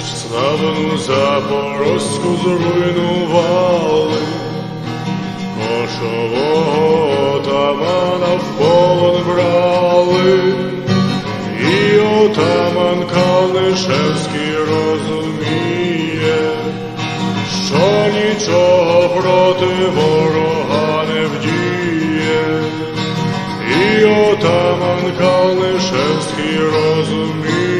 Славну запорозьку зруйнували, кошового отамана в полон брали, і отаман Калнишевський розуміє, що нічого проти ворога не вдіє, і отаман Калнишевський розуміє,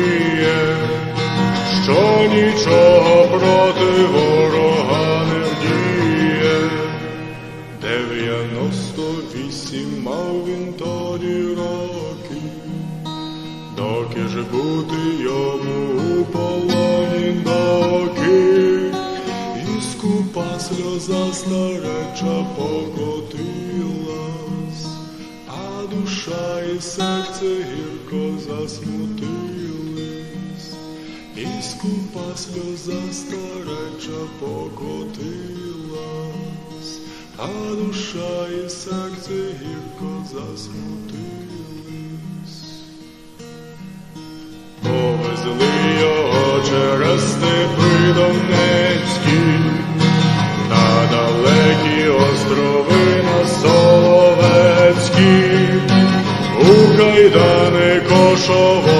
що нічого проти ворога не вдіє. Дев'яносто вісім мав він тоді років, доки ж бути йому у полоні доки, і скупа сльоза стареча покотилась, а душа і серце гірко засмутились, і скупа сльоза стареча покотилась, а душа і серце гірко засмутились. Повезли його через степи Донецькі, на далекі острови на Соловецькі, у кайдани кошового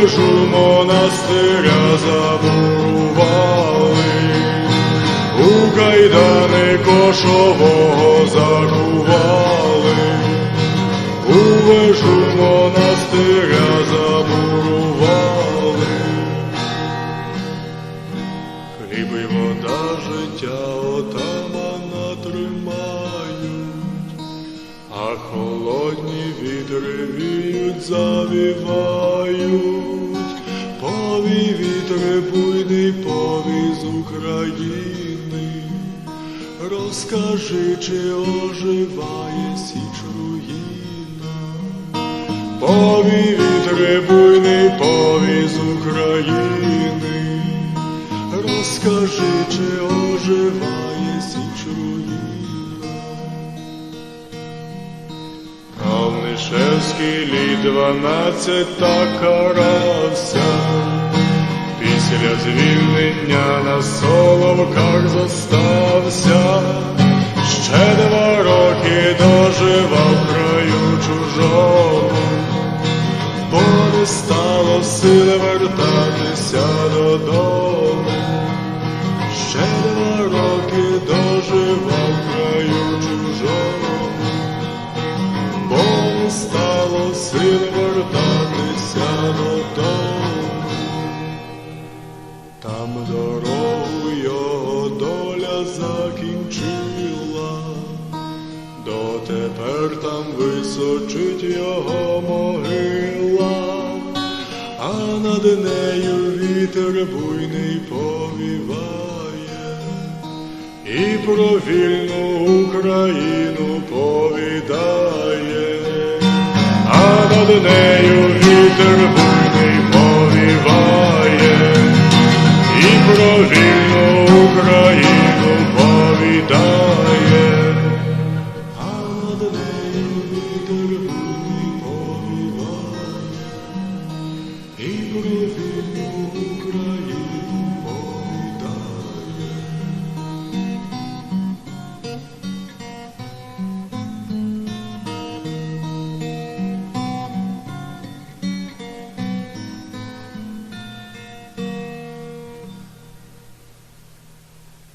вежу монастиря забурували, у кайдани кошового закували. У вежу монастиря забурували, хліб і вода життя отамана холодні вітри віють, завівають, повій вітри буйний повій з України. Розкажи, чи оживає січ руїна, повій вітри буйний повій з України, розкажи, чи оживає січ руїна. Калнишевський літ дванадцять так карався, Після звільнення на соловках зостався, ще два роки доживав краю чужому, бо не стало сили вертатися додому, ще два роки доживав Там дорогу його доля закінчила, дотепер там височить його могила, а над нею вітер буйний повіває, і про вільну Україну повідає, а над нею Україно, Україно.